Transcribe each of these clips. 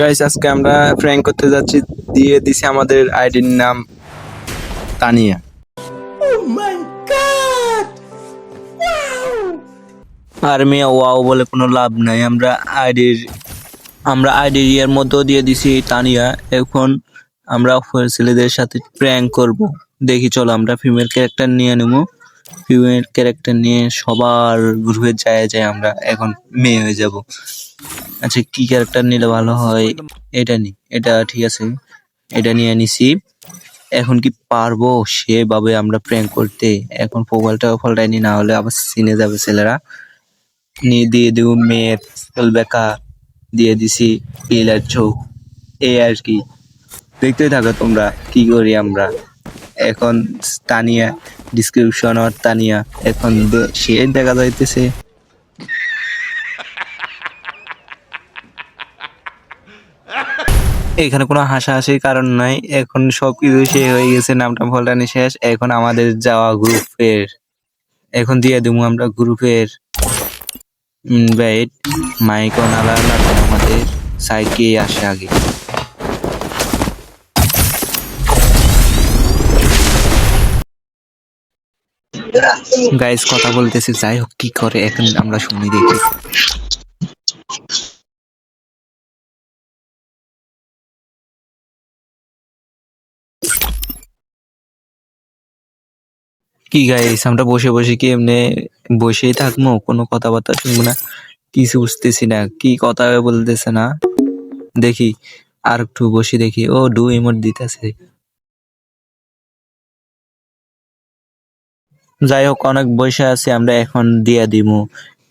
Guys আজকে আমরা prank করতে যাচ্ছি দিয়ে দিছি আমাদের আইডির নাম তানিয়া। আর মেয়ে ওয়াও বলে কোনো লাভ নাই। আমরা আইডির আমরা আইডির ইয়ের মধ্যেও দিয়ে দিছি তানিয়া। এখন আমরা ছেলেদের সাথে প্র্যাঙ্ক করব। দেখি চলো আমরা ফিমেল ক্যারেক্টার নিয়ে নেব। ফিমেল ক্যারেক্টার নিয়ে সবার গ্রুপে যায় যায় আমরা এখন মেয়ে হয়ে যাব। আচ্ছা কি ক্যারেক্টার নিলে ভালো হয়? এটা নি, এটা ঠিক আছে। এটা নিয়ে নিছি। এখন কি পারব? সেভাবে আমরা প্র্যাঙ্ক করতে। এখন প্রোফাইলটা ফলটাইনি না হলে আবার চিনে যাবে ছেলেরা। নিয়ে দিয়ে দেবো মেয়ের বেকা দিয়ে দিছি পিলার চোখ। এই আর কি। দেখতেই থাকো তোমরা কি করি আমরা। এখন তানিয়া ডিসক্রিপশন আর তানিয়া এখন সে দেখা যাইতেছে। এখানে কোনো হাসাহাসির কারণ নাই। এখন সবকিছু সে হয়ে গেছে, নামটা ফলটানি শেষ। এখন আমাদের যাওয়া গ্রুপের। এখন দিয়ে দেবো আমরা গ্রুপের। ইনভাইট মাইক অন আলাদা, আমাদের সাইকে আসে আগে। গাইস কথা বলতেছে, যাই হোক, কি করে এখন আমরা শুনি দেখি। কি গাইস আমরা বসে বসে কি এমনি বসেই থাকব? কোনো কথাবার্তা শুনব না। কিছু বুঝতেছি না, কি কথা বলতেছে না। দেখি, আর একটু বসে দেখি। ও, ডু ইমোট দিতেছে। যাই হোক, অনেক বসে আছি, আমরা এখন দিয়ে দিব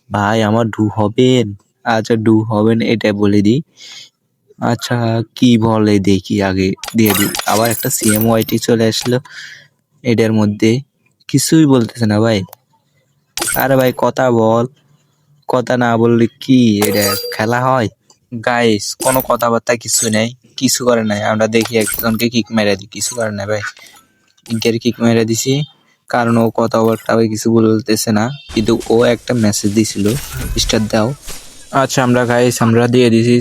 ভাই, আমার ডু হবেন? আচ্ছা ডু হবেন এটা বলে দিই। আচ্ছা কি বলে দেখি আগে, দিয়ে দিই। আবার একটা সিএম ওয়াইটি চলে আসলো, এটার মধ্যে। কিছুই বলতেছে না ভাই। আরে ভাই, কথা বল। কথা না বললে কি এটা খেলা হয়? গাইস কোনো কথাবার্তা কিছু নেই, কিছু করে নাই। আমরা দেখি একজনকে কিক মেরে দিই, কিছু করে নাই ভাই। ইনকের কিক মেরে দিছি। কারণ ও কথাবার্তা কিছু বলতেছে না। কিন্তু ও একটা মেসেজ দিছিল স্টার দাও। আচ্ছা আমরা গাইস আমরা দিয়ে দিছি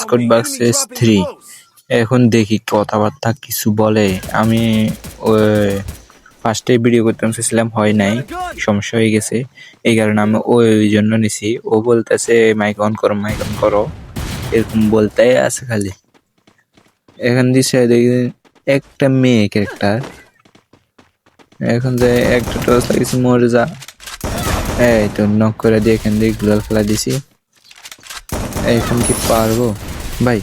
স্কট বাক্সেস থ্রি এখন দেখি কথাবার্তা কিছু বলে। আমি ফার্স্টে ভিডিও করতে চেয়েছিলাম হয় নাই, সমস্যা হয়ে গেছে। এই কারণে আমি ওই জন্য নিছি। ও বলতেছে মাইক অন করো মাইক অন করো। এরকম বলতে আছে খালি। এখন দিছে দেখি, একটা মেয়ে ক্যারেক্টার এখন যে একটা টস লাগিয়েছি মরে যা। এই তো নক করে দিয়ে এখান দিয়ে গ্লোয়াল ফেলা দিছি। এখন কি পারব? ভাই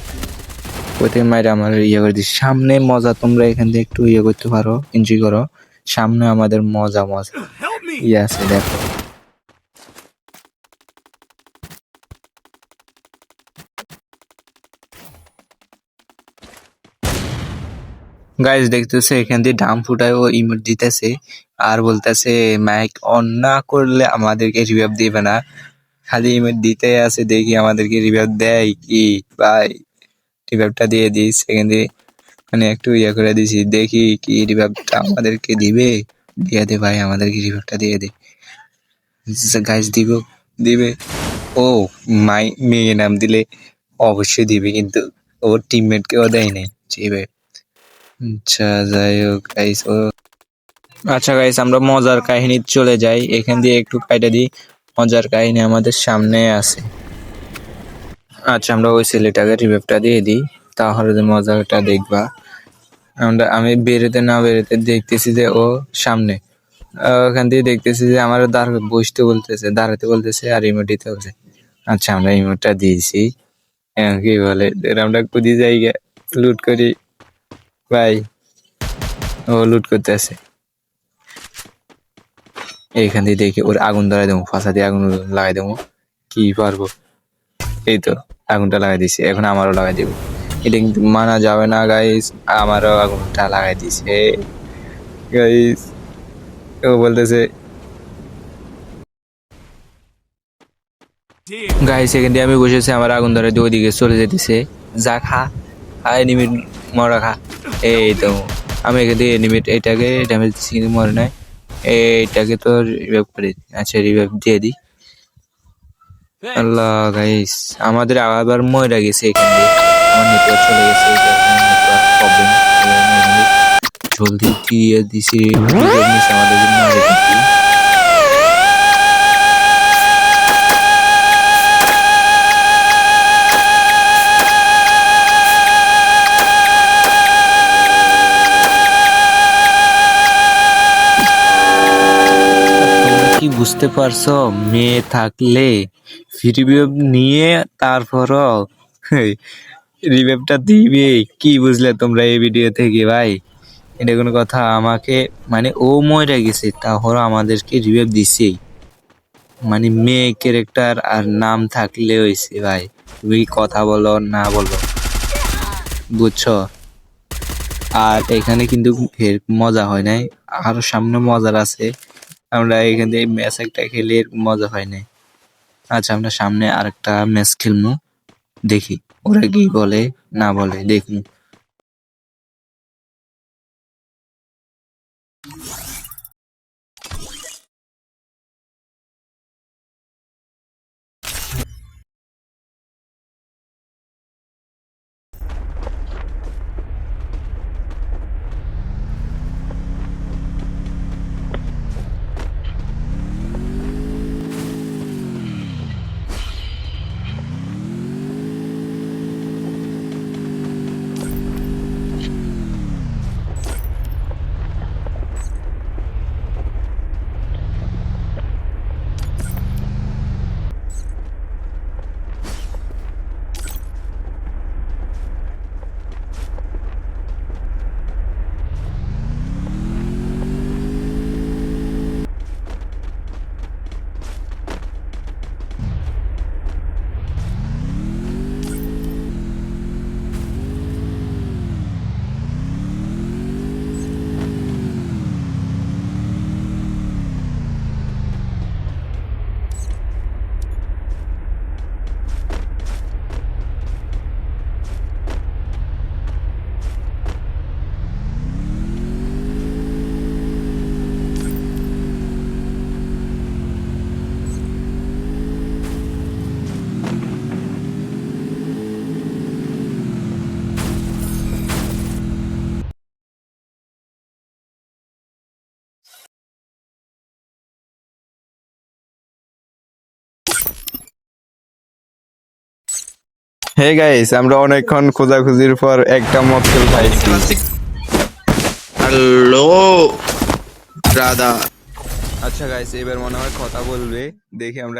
কোথায় মাইরে আমার ইয়ে করে দিছি। সামনে মজা তোমরা এখান দিয়ে একটু ইয়ে করতে পারো এনজয় করো। সামনে আমাদের মজা মজা। ইয়ে আছে দেখো। গাইজ দেখতেছে, এখান দিয়ে ডাম ফুটায় ও ইমোট দিতেছে আর বলতেছে মাইক অন না করলে আমাদেরকে রিভাইভ দিবে না। খালি ইমোট দিতে আছে, দেখি আমাদেরকে রিভাইভ দেয় কি? ভাই রিভাইভটা দিয়ে দিই সেখান দিয়ে মানে একটু ইয়ে করে দিছি দেখি কি রিভাইভটা আমাদেরকে দিবে। দিয়ে দে ভাই, আমাদেরকে রিভাইভটা দিয়ে দে। গাইজ দিব, দিবে। ও মাই মেয়ে নাম দিলে অবশ্যই দিবে, কিন্তু ওর টিমমেটকেও দেয় নাই জিবে আচ্ছা যাই হোক গাইস ও আচ্ছা গাইস আমরা মজার কাহিনী চলে যাই। এখান দিয়ে একটু কাইটা দিই। মজার কাহিনী আমাদের সামনে আছে। আচ্ছা আমরা ওই ছেলেটাকে রিভাইভটা দিয়ে দিই। তাহলে যে মজাটা দেখবা। আমরা, আমি বেরোতে না বেরোতে দেখতেছি যে ও সামনে। ওখান দিয়ে দেখতেছি যে আমার দাঁড় বসতে বলতেছে, দাঁড়াতে বলতেছে আর ইমোট দিতে বলছে। আচ্ছা আমরা ইমোটটা দিয়েছি। কি বলে, আমরা কুদি জায়গা লুট করি। ভাই ও লুট করতে আছে এইখান দিয়ে দেখি ওর আগুন ধরাই দেবো ফাঁসা দিয়ে আগুন লাগাই দেবো। কি পারব? এই তো আগুনটা লাগাই দিছি এখন আমারও লাগাই দেবো। এটা কিন্তু মানা যাবে না গাইস আমারও আগুনটা লাগাই দিছে গাইস ও বলতেছে গাইস এখান দিয়ে আমি বসেছি আমার আগুন ধরে দিয়ে ওইদিকে চলে যেতেছে। যা খা আয় নিমিট মরা খা এই তো, আমি এখান নিমিট এইটাকে ড্যামেজ চিনি মরে নাই। এইটাকে তো রিভাইভ করে আচ্ছা রিভাইভ দিয়ে দিই। আল্লাহ গাইস আমাদের আবার মরে গেছে এখান নেটওয়ার্ক চলে গেছে জলদি দিয়ে দিছি। আমাদের জন্য বুঝতে পারছ? মেয়ে থাকলে নিয়ে তারপরও রিভাইভটা দিবে। কি বুঝলে তোমরা এই ভিডিও থেকে ভাই? এটা কোনো কথা আমাকে মানে ও মরে গেছে, তাহলে আমাদেরকে রিভাইভ দিছেই। মানে মেয়ে ক্যারেক্টার আর নাম থাকলে হয়েছে ভাই। তুমি কথা বলো, না বলো। বুঝছ? আর এখানে কিন্তু মজা হয় নাই। আরও সামনে মজার আছে। আমরা এখান থেকে ম্যাচ একটা খেলে মজা হয় নাই। আচ্ছা আমরা সামনে আরেকটা ম্যাচ খেলব দেখি ওরা কি বলে, না বলে দেখুন হে গাইস আমরা অনেকক্ষণ খোঁজাখুঁজির পর একটা মক্কেল পাইছি। হ্যালো রাধা আচ্ছা গাইস এবার মনে হয় কথা বলবে। দেখি আমরা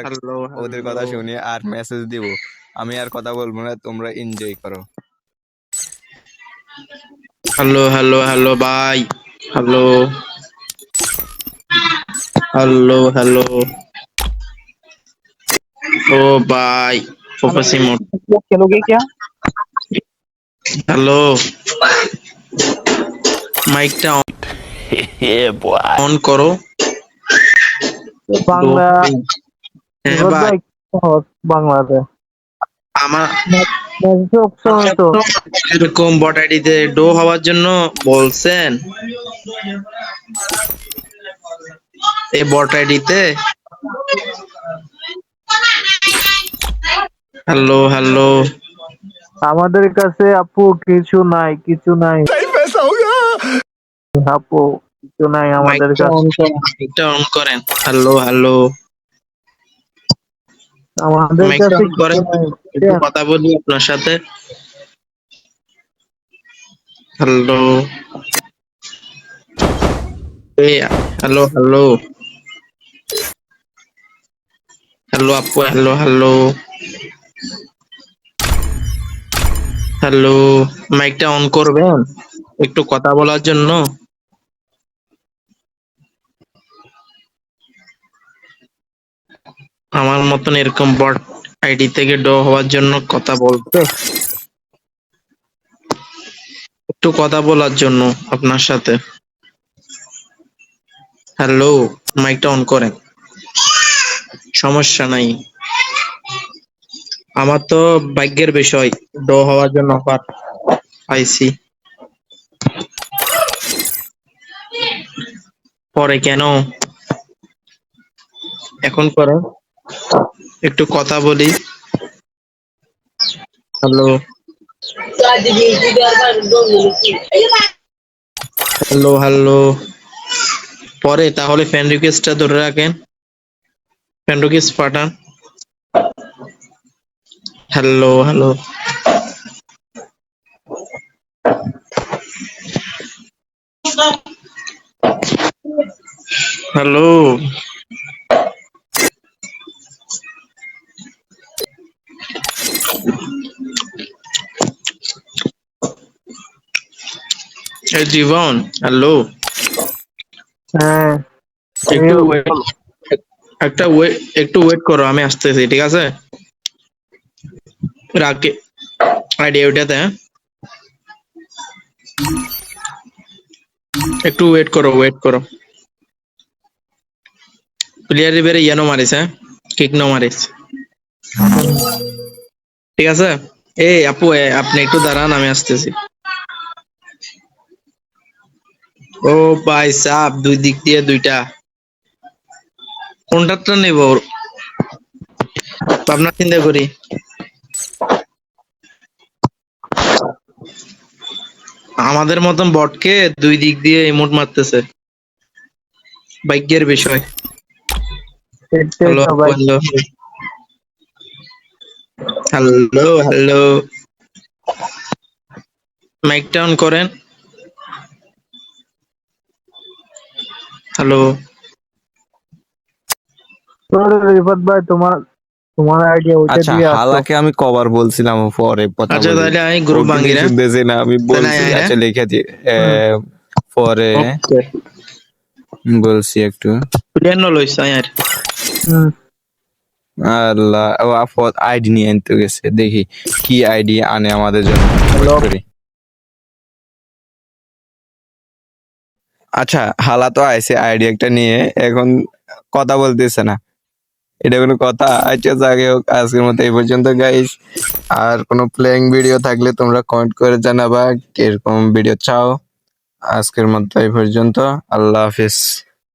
ওদের কথা শুনি আর মেসেজ দিব। আমি আর কথা বলব না তোমরা এনজয় করো। হ্যালো হ্যালো হ্যালো ভাই হ্যালো হ্যালো হ্যালো ও ভাই ফোকাসি মোড खेलोगे क्या হ্যালো মাইকটা অন করো বাংলা হ্যাঁ ভাই বাংলাতে আমার সময় তো এরকম বট আইডিতে ডো হওয়ার জন্য বলছেন এই বট আইডিতে হ্যালো হ্যালো আমাদের কাছে আপু কিছু নাই কিছু নাই। আপু কিছু নাই আমাদের কাছে। এটা অন করেন। হ্যালো হ্যালো আমাদের কাছে করেন একটু কথা বলি আপনার সাথে। হ্যালো হ্যালো হ্যালো হ্যালো আপু হ্যালো হ্যালো হ্যালো মাইকটা অন করবেন? একটু কথা বলার জন্য। আমার মতন এরকম বট আইডি থেকে ড হওয়ার জন্য কথা বলতে একটু কথা বলার জন্য আপনার সাথে। হ্যালো মাইকটা অন করেন। সমস্যা নাই। আমার তো ভাগ্যের বিষয়, ড হওয়ার জন্য অফার পাইছি। পরে কেন? এখন করেন একটু কথা বলি। হ্যালো। Hello hello. পরে তাহলে ফ্রেন্ড রিকোয়েস্টটা ধরে রাখেন। ফ্রেন্ড রিকোয়েস্ট পাঠান। Hello hello hello Jibon hello হ্যাঁ। একটু একটা ওয়েট একটু ওয়েট করো আমি আসতেছি ঠিক আছে? রাখি আইডিয়া ওইটাতে একটু ওয়েট করো ওয়েট করো প্লেয়ার রিবেরে ইয়ানো মারিস হ্যাঁ কিক নো মারিস ঠিক আছে এই আপু আপনি একটু দাঁড়ান আমি আসতেছি ও ভাই সাপ দুই দিক দিয়ে দুইটা কোনটারটা নেব ভাবনা চিন্তা করি আমাদের মতন বটকে দুই দিক দিয়ে ইমোট মারতেছে। ভাগ্যের বিষয়। Hello hello. মাইকটা অন করেন। হ্যালো। রিফাত ভাই, তোমার তোমার আইডিয়া ওইটা আচ্ছা দিয়ে আসো। হালাকে আমি কবার বলছিলাম পরে কথা আচ্ছা বলি। তাহলে আমি গ্রুপ ভাঙি না শুনতেছে না আমি বলছি আয়, আয়, আচ্ছা লিখে দি। এ, পরে বলছি একটু। আয়ার হুম, আল্লাহ ও আফত আইডি নিয়ে আনতে গেছে। দেখি কি আইডি আনে আমাদের জন্য। Hello? Wait করি। আচ্ছা হালা তো আইসে আইডি একটা নিয়ে। এখন কথা বলতেছে না। এটা কোনো কথা? আচ্ছা যাই হোক, আজকের মতো এই পর্যন্ত গাইস আর কোনো প্লেয়িং ভিডিও থাকলে তোমরা কমেন্ট করে জানাবা কীরকম ভিডিও চাও। আজকের মতো এই পর্যন্ত। আল্লাহ হাফিজ।